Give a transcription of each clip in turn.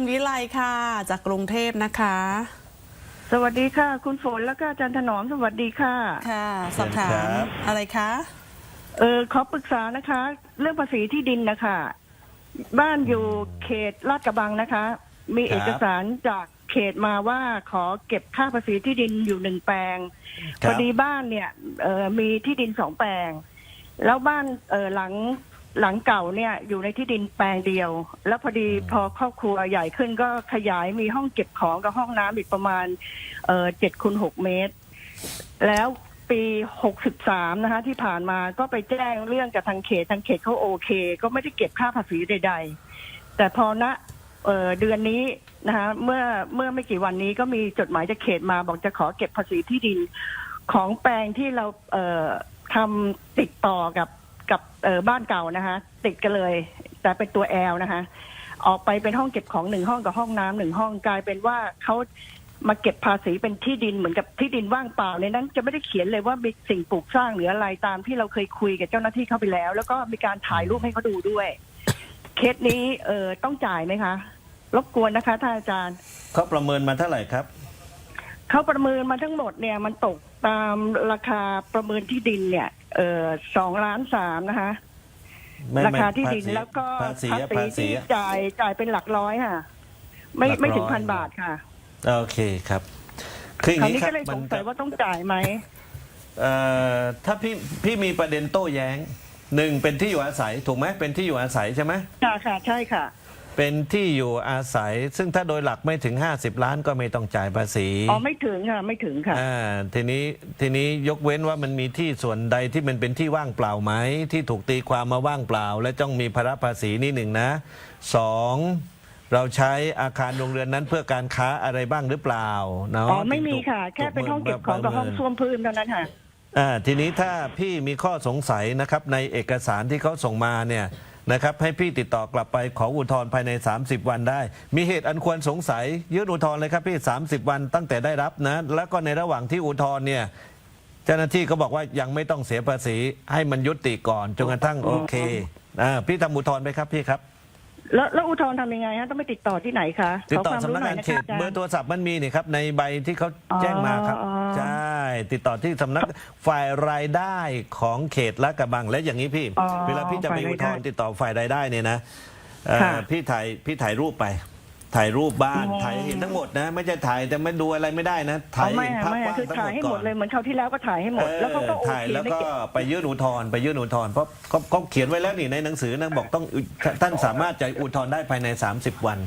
คุณวิไลค่ะ จากกรุงเทพนะคะ สวัสดีค่ะ คุณฝนแล้วก็อาจารย์ถนอมสวัสดีค่ะ ค่ะ สอบถาเชิญครัมบอะไรคะ เออขอปรึกษานะคะ เรื่องภาษีที่ดินนะคะ บ้านอยู่เขตลาดกระบังนะคะ มีครับ เอกสารจากเขตมาว่าขอเก็บค่าภาษีที่ดินอยู่หนึ่งแปลงคพรัอบดีบ้านเนี่ยเออมีที่ดินสองแปลง แล้วบ้านเออหลัง หลังเก่าเนี่ยอยู่ในที่ดินแปลงเดียว แล้วพอดีพอครอบครัวใหญ่ขึ้นก็ขยายมีห้องเก็บของกับห้องน้ำอีกประมาณเออเจ็ดคูณหกเมตร แล้วปีหกสิบสามนะคะ ที่ผ่านมาก็ไปแจ้งเรื่องกับทางเขตทางเขตเขาโอเค ก็ไม่ได้เก็บค่าภาษีใด ๆ แต่พอณเอ่อเดือนนี้นะคะเมื่อเมื่อไม่กี่วันนี้ก็มีจดหมายจากเขตมาบอกจะขอเก็บภาษีที่ดินของแปลงที่เราเอ่อทำติดต่อกับ กับเอ่อบ้านเก่านะคะ ติดกันเลย แต่เป็นตัวแอลนะคะ ออกไปเป็นห้องเก็บของหนึ่งห้องกับห้องน้ำหนึ่งห้องกลายเป็นว่าเขามาเก็บภาษีเป็นที่ดินเหมือนกับที่ดินว่างเปล่าในนั้น จะไม่ได้เขียนเลยว่ามีสิ่งปลูกสร้างหรืออะไรตามที่เราเคยคุยกับเจ้าหน้าที่เข้าไปแล้ว แล้วก็มีการถ่ายรูปให้เขาดูด้วย เคสนี้เออต้องจ่ายไหมคะ รบกวนนะคะท่านอาจารย์เขาประเมินมาเท่าไหร่ครับเขาประเมินมาทั้งหมดเนี่ยมันตกตามราคาประเมินที่ดินเนี่ย เออสองล้านสามนะคะ ไม่ราคาไม่ที่ดินภษีแล้วก็ภาษีอะภาภาษีษีที่อะ จ่ายจ่ายเป็นหลักร้อยค่ะ ไม่หลักร้อย ไม่ถึงพันบาทค่ะโอเคครับ คืออย่างคราวนี้นี้ครัก็บเลยมัสนงสัยว่าต้องจ่ายไหม เอ่อถ้าพี่พี่มีประเด็นโต้แย้งหนึ่งเป็นที่อยู่อาศัยถูกไหมเป็นที่อยู่อาศัยใช่ไหม ค่ะค่ะใช่ค่ะ เป็นที่อยู่อาศัย ซึ่งถ้าโดยหลักไม่ถึง 50 ล้านก็ไม่ต้องจ่ายภาษีอ๋อไม่ถึงค่ะไม่ถึงค่ะ อ่าทีนี้ทีนี้ยกเว้นว่ามันมีที่ส่วนใดที่มันเป็นที่ว่างเปล่าไหม ที่ถูกตีความมาว่างเปล่า และต้องมีภาระภาษีนี่หนึ่งนะสองเราใช้อาคารโรงเรือนนั้นเพื่อการค้าอะไรบ้างหรือเปล่าเนาะอ๋อไม่มีถูกค่ะ แค่เป็นห้องเก็บของกับห้องประเมินส้วมพื้นเท่านั้นค่ะ อ่าทีนี้ถ้าพี่มีข้อสงสัยนะครับในเอกสารที่เขาส่งมาเนี่ย นะครับให้พี่ติดต่อกลับไปขออุทธรณ์ภายใน 30 วันได้ มีเหตุอันควรสงสัยยื่นอุทธรณ์เลยครับพี่ 30 วันตั้งแต่ได้รับนะ แล้วก็ในระหว่างที่อุทธรณ์เนี่ยเจ้าหน้าที่ก็บอกว่ายังไม่ต้องเสียภาษีให้มันยุติก่อนจนกระทั่งโอเคอ่าพี่ทำอุทธรณ์ไหมครับพี่ครับแล้วแล้วอุทธรณ์ทำยังไงฮะต้องไปติดต่อที่ไหนคะติดต่อขความสำนักหงานนะเขคะตอาจารย์เบอร์โทรศัพท์มันมีนี่ครับในใบที่เขาอ๋อแจ้งมาครับอ๋อใช่ ติดต่อที่สำนักฝ่ายรายได้ของเขตละกระบังและอย่างนี้พี่ อ๋อเวลาพี่จะไปฝ่ายอุรายทได้ธรณ์ติดต่อฝ่ายรายได้เนี่ยนะเอ่อค่ะ พี่ถ่ายพี่ถ่ายรูปไป ถ่ายรูปบ้านอ๋อ ถ่ายให้เห็นทั้งหมดนะ ไม่ใช่ถ่ายแต่ไม่ดูอะไรไม่ได้นะอ๋ถ่าอยไม่เห็นอะภาพไม่กอะว้างคือทั้งถ่าหยมดให้ก่หมอดนเลยเหมือนคราวที่แล้วก็ถ่ายให้หมด แล้วเขาก็โอถ่ายเคแล้วไม่ก็เก็บไปยื่นอุทธรณ์ไปยื่นอุทธรณ์เพราะเขาเขาเขียนไว้แล้วนี่ในหนังสือนะบอกต้องท่านสามารถจะอุทธรณ์ได้ภายใน 30 วัน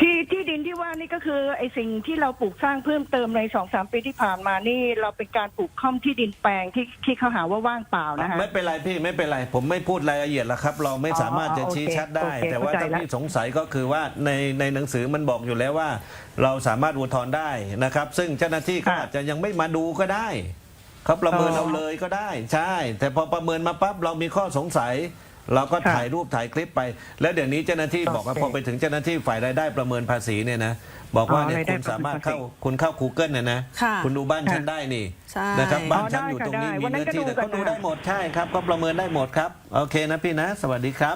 ที่ที่ดินที่ว่านี่ก็คือไอ้สิ่งที่เราปลูกสร้างเพิ่มเติมในสองสามปีที่ผ่านมานี่เราเป็นการปลูกค่อมที่ดินแปลงที่ที่เขาหาว่าว่างเปล่านะคะ ไม่เป็นไรพี่ไม่เป็นไร ผมไม่พูดรายละเอียดแล้วครับ เราไม่สามารถจะอ๋อชี้โอเคชัดได้โอเคแต่ว่าเข้าใจถ้าละ พี่สงสัยก็คือว่าในในหนังสือมันบอกอยู่แล้วว่า เราสามารถอุทธรณ์ได้นะครับ ซึ่งเจ้าหน้าที่ก็อาจจะยังไม่มาดูก็ได้เขาประเมินเอาเลยก็ได้ ใช่ แต่พอประเมินมาปั๊บเรามีข้อสงสัย เราก็ถ่ายรูปถ่ายคลิปไป แล้วเดี๋ยวนี้เจ้าหน้าที่บอกว่าพอไปถึงเจ้าหน้าที่ฝ่ายรายได้ประเมินภาษีเนี่ยนะบอกว่าเนี่ยอ๋อรายได้คุณสามารถประเมินภาษีเข้าคุณเข้า Google เนี่ยนะค่ะคุณดูบ้านค่ะฉันได้นี่ใช่นะครับบ้านอ๋อฉันได้อยู่ตรงนี้ค่ะมีได้วันนั้เนื้นอที่ก็แต่ดูก็กันดูนะได้หมดใช่ครับ ก็ประเมินได้หมดครับ โอเคนะพี่นะ สวัสดีครับ